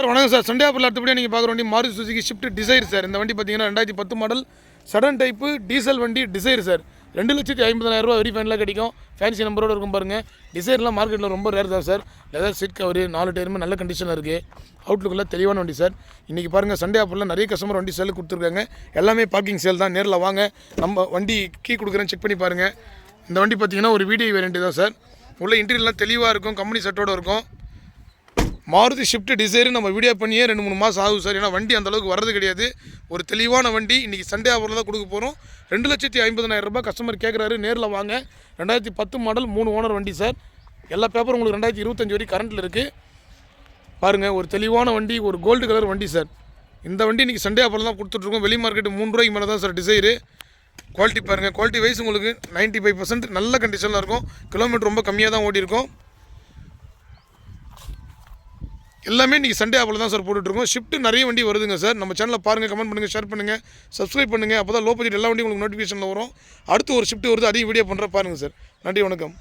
Sir வணக்கம் sir. Sunday அடுத்தபடியாக நீங்கள் பார்க்குற வண்டி மாறு சுசுக்கு ஷிஃப்ட் டிசைர் சார். இந்த வண்டி பார்த்தீங்கன்னா ரெண்டாயிரத்தி பத்து மாடல் சடன் டைப்பு டீசல் வண்டி டிசைர் சார். ரெண்டு லட்சத்தி ஐம்பதாயிரம் ரூபா வெரி ஃபைனலாக கிடைக்கும். ஃபேன்சி நம்பரோட இருக்கும் பாருங்கள் டிசைர்லாம் மார்க்கெட்டில் ரொம்ப ரேர் தான் சார். லெதர் சீட் கவர் நாலு டயருமே நல்ல கண்டிஷனில் இருக்குது அவுட்லுக்கில் தெளிவான வண்டி சார். இன்றைக்கி பாருங்கள் சண்டே ஆப்பில் நிறைய கஸ்டமர் வண்டி சேல் கொடுத்துருக்காங்க. எல்லாமே பார்க்கிங் சேல் தான். நேரில் வாங்க. நம்ம வண்டி கீ கொடுக்குறேன் செக் பண்ணி பாருங்கள் இந்த வண்டி பார்த்தீங்கன்னா ஒரு வீடியோ வேரண்டி தான் சார். உள்ள இன்டீரியர்லாம் தெளிவாக இருக்கும். கம்பெனி செட்டோட இருக்கும். மாருதி ஷிஃப்ட் டிசைரு நம்ம வீடியோ பண்ணியே ரெண்டு மூணு மாதம் ஆகும் சார். ஏன்னா வண்டி அந்த அளவுக்கு வர்றது கிடையாது. ஒரு தெளிவான வண்டி. இன்றைக்கி சண்டே ஆஃபரில் தான் கொடுக்க போகிறோம் ரெண்டு லட்சத்தி ஐம்பதனாயிரம் ரூபாய் கஸ்டமர் கேட்குறாரு நேரில் வாங்க. ரெண்டாயிரத்தி பத்து மாடல் மூணு ஓனர் வண்டி சார். எல்லா பேப்பரும் உங்களுக்கு ரெண்டாயிரத்தி இருபத்தஞ்சி வரைக்கும் கரண்ட்டில் இருக்குது பாருங்கள் ஒரு தெளிவான வண்டி ஒரு கோல்டு கலர் வண்டி சார். இந்த வண்டி இன்றைக்கி சண்டே ஆஃபரில் தான் கொடுத்துட்ருக்கோம். வெளி மார்க்கெட்டு மூணு ரூபாய்க்கு மேலே தான் சார் டிசைரு குவாலிட்டி பாருங்கள் குவாலிட்டி வைஸ் உங்களுக்கு 95% ஃபைவ் பர்சன்ட் நல்ல கண்டிஷனில் இருக்கும். கிலோமீட்டர் ரொம்ப கம்மியாக தான் ஓடி இருக்கும் எல்லாமே இன்றைக்கி சண்டே ஆப்பில் தான் சார் போட்டுட்ருக்கோம். ஷிஃப்ட் நிறைய வண்டி வருதுங்க சார் நம்ம சேனலில் பாருங்கள் கமெண்ட் பண்ணுங்கள் ஷேர் பண்ணுங்கள் சப்ஸ்கிரைப் பண்ணுங்கள் அப்போ தான் லோ பட்ஜெட் எல்லா வண்டியும் உங்களுக்கு நோட்டிஃபிகேஷனில் வரும். அடுத்து ஒரு ஷிஃப்ட் வருது அதையும் வீடியோ பண்ணுற பாருங்கள் சார் நன்றி வணக்கம்.